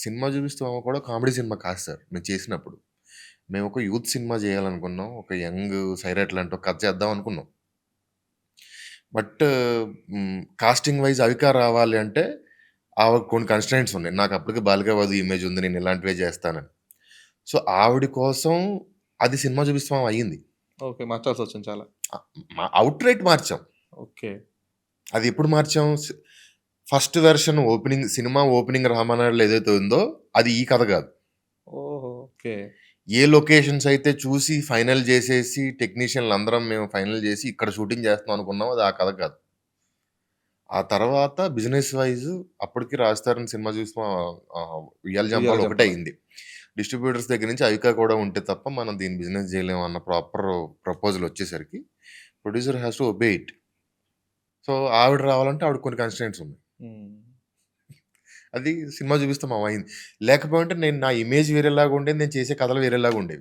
Cinema చూపిస్తూ మామ కూడా కామెడీ సినిమా కాదు సార్ మేము చేసినప్పుడు. మేము ఒక యూత్ సినిమా చేయాలనుకున్నాం. ఒక యంగ్ సైరాట్ లాంటి ఒక కథ చేద్దాం అనుకున్నాం. బట్ కాస్టింగ్ వైస్ అవిక రావాలి అంటే ఆవిడకి కొన్ని కన్‌స్ట్రెయింట్స్ ఉన్నాయి. నాకు అప్పటికే బాలిక వధు ఇమేజ్ ఉంది. నేను ఇలాంటివే చేస్తానని. సో, ఆవిడ కోసం అది సినిమా చూపిస్తూ అయింది. ఓకే. మార్చాల్సొచ్చింది చాలా. ఆహ్, మ ఔట్‌రైట్ మార్చాం. ఓకే. అది ఎప్పుడు మార్చాం? First version opening cinema opening రామానాయుడులో ఏదైతే ఉందో అది ఈ కథ కాదు. ఓహో! ఓకే. ఏ లొకేషన్స్ అయితే చూసి ఫైనల్ చేసేసి టెక్నీషియన్‌లందరం మేము ఫైనల్ చేసి ఇక్కడ షూటింగ్ చేస్తున్నాం అనుకున్నాం. అది ఆ కథ కాదు. ఆ తర్వాత బిజినెస్ వైస్ అప్పటికి 'రాజ్ తరుణ్' సినిమా చూసి మా ఆహ్, 'ఉయ్యాల ఉయ్యాల జంపాల' ఒకటే. అయింది. డిస్ట్రిబ్యూటర్స్ దగ్గర నుంచి అవిక కూడా ఉంటే తప్ప మనం దీన్ని బిజినెస్ చేయలేము అన్న ప్రాపర్ ప్రపోజల్ వచ్చేసరికి producer has to obey it. So, ఆవిడ రావాలంటే ఆవిడకి కొన్ని కన్‌స్ట్రెయింట్స్ ఉన్నాయి. అది సినిమా చూపిస్తే మామ అయింది. నేను నా ఇమేజ్ వేరేలాగా ఉండేది. నేను చేసే కథలు వేరేలాగా ఉండేవి.